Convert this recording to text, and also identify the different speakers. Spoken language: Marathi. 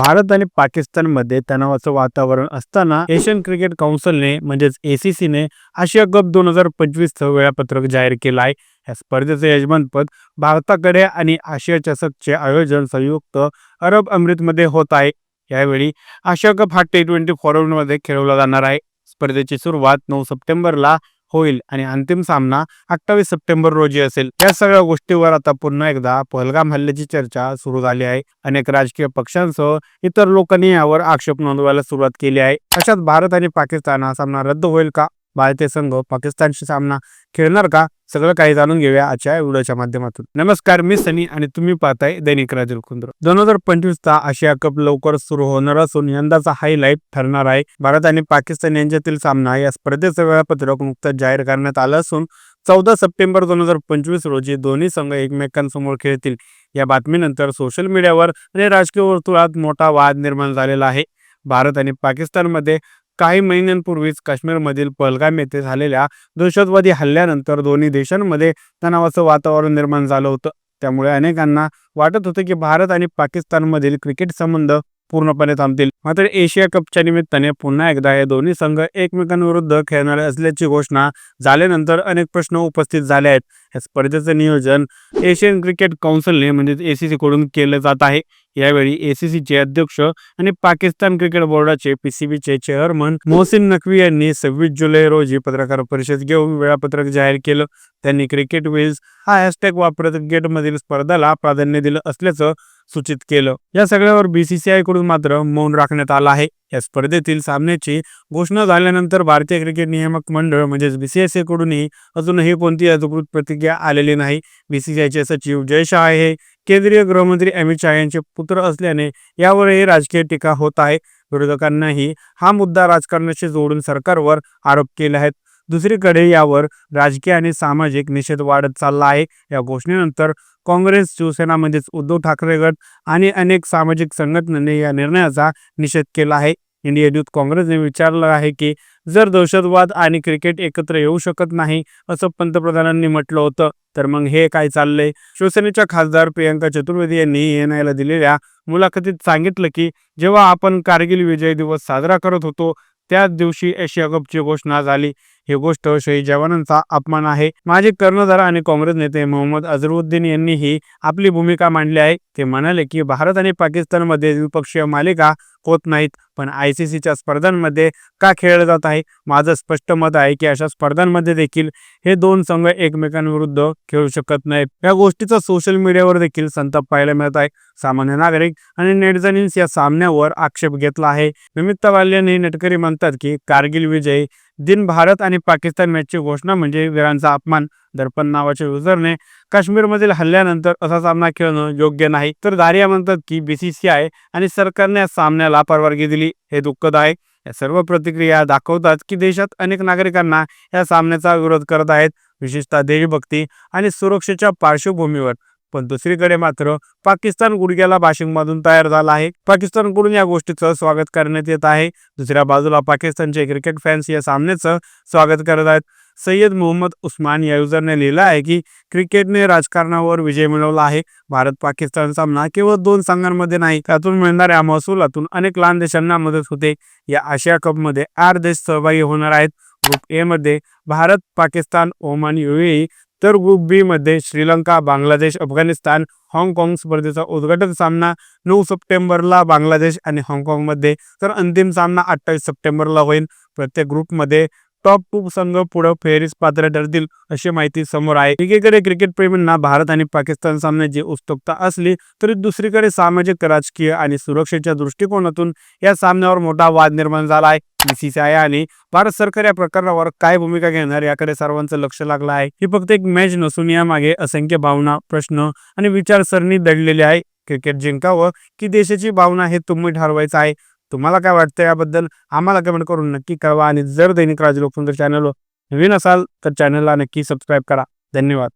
Speaker 1: भारत आणि पाकिस्तानमध्ये तणावाचं वातावरण असताना एशियन क्रिकेट काउन्सिलने म्हणजेच एसीसीने आशिया कप दोन हजार पंचवीसचं वेळापत्रक जाहीर केलं आहे. या स्पर्धेचं यजमानपद भारताकडे आणि आशिया चषकचे आयोजन संयुक्त अरब अमृतमध्ये होत आहे. यावेळी आशिया कप हा टी ट्वेंटी फॉर्मॅटमध्ये खेळवला जाणार आहे. स्पर्धेची सुरुवात नऊ सप्टेंबरला होईल आणि अंतिम सामना अठ्ठावीस सप्टेंबर रोजी असेल. या सगळ्या गोष्टीवर आता पुन्हा एकदा पहलगाम हल्ल्याची चर्चा सुरू झाली आहे. अनेक राजकीय पक्षांसह इतर लोकांनी यावर आक्षेप नोंदवायला सुरुवात केली आहे. अशात भारत आणि पाकिस्तान हा सामना रद्द होईल का? भारतीय संघ पाकिस्तानशी सामना खेळणार का? सगळं काही जाणून घेऊया आजच्या व्हिडिओच्या माध्यमातून. नमस्कार मी सनी आणि तुम्ही पाहताय दैनिक राजूर कुंद्र. दोन हजार पंचवीसचा आशिया कप लवकर सुरू होणार असून यंदाचा हायलाईट ठरणार आहे. भारत आणि पाकिस्तान यांच्यातील सामना या स्पर्धेचं वेळापत्रक नुकतंच जाहीर करण्यात आलं असून चौदा सप्टेंबर दोन हजार पंचवीस रोजी दोन्ही संघ एकमेकांसमोर खेळतील. या बातमीनंतर सोशल मीडियावर आणि राजकीय वर्तुळात मोठा वाद निर्माण झालेला आहे. भारत आणि पाकिस्तानमध्ये काही महिन्यांपूर्वीच काश्मीरमधील पहलगाम येथे झालेल्या दहशतवादी हल्ल्यानंतर दोन्ही देशांमध्ये तणावाचं वातावरण निर्माण झालं होतं. त्यामुळे अनेकांना वाटत होतं की भारत आणि पाकिस्तानमधील क्रिकेट संबंध पूर्णपणे थांबतील. मात्र एशिया कपच्या निमित्ताने पुन्हा एकदा हे दोन्ही संघ एकमेकांविरुद्ध खेळणार असल्याची घोषणा झाल्यानंतर अनेक प्रश्न उपस्थित झाले आहेत. या स्पर्धेचं नियोजन एशियन क्रिकेट काउन्सिलने म्हणजेच एसीसी कडून केलं जात आहे. यावेळी एसीसीचे अध्यक्ष आणि पाकिस्तान क्रिकेट बोर्डाचे पीसीबीचे चेअरमन मोहसिन नकवी यांनी सव्वीस जुलै रोजी पत्रकार परिषद घेऊन वेळापत्रक जाहीर केलं. त्यांनी क्रिकेट विल्स हा हॅशटॅग वापरत क्रिकेटमधील स्पर्धाला प्राधान्य दिलं असल्याचं सूचित केलं. या सगळ्यावर बीसीसीआयकडून मात्र मौन राखण्यात आलं आहे. या स्पर्धेतील सामन्याची घोषणा झाल्यानंतर भारतीय क्रिकेट नियामक मंडळ म्हणजेच बीसीसीआय कडूनही अजूनही कोणती अधिकृत प्रतिक्रिया आलेली नाही. बीसीसीआयचे सचिव जय शाह हे केंद्रीय गृहमंत्री अमित शहा यांचे पुत्र असल्याने यावरही राजकीय टीका होत आहे. विरोधकांनाही हा मुद्दा राजकारणाशी जोडून सरकारवर आरोप केले आहेत. दुसरीकडे यावर राजकीय आणि सामाजिक निषेध वाढत चालला आहे. या घोषणेनंतर काँग्रेस शिवसेना म्हणजेच उद्धव ठाकरे गट आणि अनेक सामाजिक संघटनांनी या निर्णयाचा निषेध केला आहे. इंडिया युथ काँग्रेसने विचारलं आहे की जर दहशतवाद आणि क्रिकेट एकत्र येऊ शकत नाही असं पंतप्रधानांनी म्हटलं होतं तर मग हे काय चाललंय? शिवसेनेच्या खासदार प्रियंका चतुर्वेदी यांनी एनआयला दिलेल्या मुलाखतीत सांगितलं की जेव्हा आपण कारगिल विजय दिवस साजरा करत होतो त्याच दिवशी एशिया कपची घोषणा झाली. ही गोष्ट शहीद जवानांचा अपमान आहे. माजी कर्णधार आणि काँग्रेस नेते मोहम्मद अझरुद्दीन यांनीही आपली भूमिका मांडली आहे. ते म्हणाले की भारत आणि पाकिस्तानमध्ये द्विपक्षीय मालिका होत नाहीत पण आय सी सीच्या स्पर्धांमध्ये का खेळलं जात आहे? माझं स्पष्ट मत आहे की अशा स्पर्धांमध्ये देखील हे दोन संघ एकमेकांविरुद्ध खेळू शकत नाहीत. या गोष्टीचा सोशल मीडियावर देखील संताप पाहायला मिळत आहे. सामान्य नागरिक आणि नेटझनिन्स या सामन्यावर आक्षेप घेतला आहे. निमित्त वाल्याने नेटकरी म्हणतात की कारगिल विजय दिन भारत आणि पाकिस्तान मॅचची घोषणा म्हणजे वीरांचा अपमान दर्पण नावाच्या युजरने काश्मीरमधील हल्ल्यानंतर असा सामना खेळणं योग्य नाही. तर दारिया म्हणतात की बीसीसीआय आणि सरकारने या सामन्याला परवानगी दिली. हे दुःखद आहे. या सर्व प्रतिक्रिया दाखवतात की देशात अनेक नागरिकांना या सामन्याचा विरोध करत आहेत विशेषतः देशभक्ती आणि सुरक्षेच्या पार्श्वभूमीवर. पण दुसरीकडे मात्र पाकिस्तान गुडघ्याला भाषिंगमधून तयार झाला आहे. पाकिस्तानकडून या गोष्टीचं स्वागत करण्यात येत आहे. दुसऱ्या बाजूला पाकिस्तानचे क्रिकेट फॅन्स या सामन्याचं स्वागत करत आहेत. सय्यद मोहम्मद उस्मान या युजरने लिहिलं आहे की क्रिकेटने राजकारणावर विजय मिळवला आहे. भारत पाकिस्तान सामना केवळ दोन संघांमध्ये नाही त्यातून मिळणाऱ्या महसुलातून अनेक लहान देशांना मदत होते. या आशिया कपमध्ये आठ देश सहभागी होणार आहेत. ग्रुप ए मध्ये भारत पाकिस्तान ओमान युएई तर ग्रुप बी मध्ये श्रीलंका बांगलादेश अफगाणिस्तान हाँगकाँग स्पर्धेचा उद्घाटन सामना नऊ सप्टेंबरला बांगलादेश आणि हाँगकाँगमध्ये. तर अंतिम सामना अठ्ठावीस सप्टेंबरला होईल. प्रत्येक ग्रुपमध्ये टॉप टू संघ पुढे फेरीस पात्र ठरतील अशी माहिती समोर आहे. एकीकडे क्रिकेट प्रेमींना भारत आणि पाकिस्तान सामन्याची उत्सुकता असली तरी दुसरीकडे सामाजिक राजकीय आणि सुरक्षेच्या दृष्टिकोनातून या सामन्यावर मोठा वाद निर्माण झाला आहे. बीसीसीआय आणि भारत सरकार या प्रकरणावर काय भूमिका घेणार याकडे सर्वांचं लक्ष लागलं आहे. ही फक्त एक मॅच नसून यामागे असंख्य भावना प्रश्न आणि विचारसरणी दडलेली आहे. क्रिकेट जिंकावं की देशाची भावना हे तुम्ही ठरवायचं आहे. तुम्हाला काय वाटतं याबद्दल आम्हाला कमेंट करून नक्की कळवा. आणि जर दैनिक राज लोकतंत्र चॅनल नवीन असाल तर चॅनलला नक्की सबस्क्राईब करा. धन्यवाद.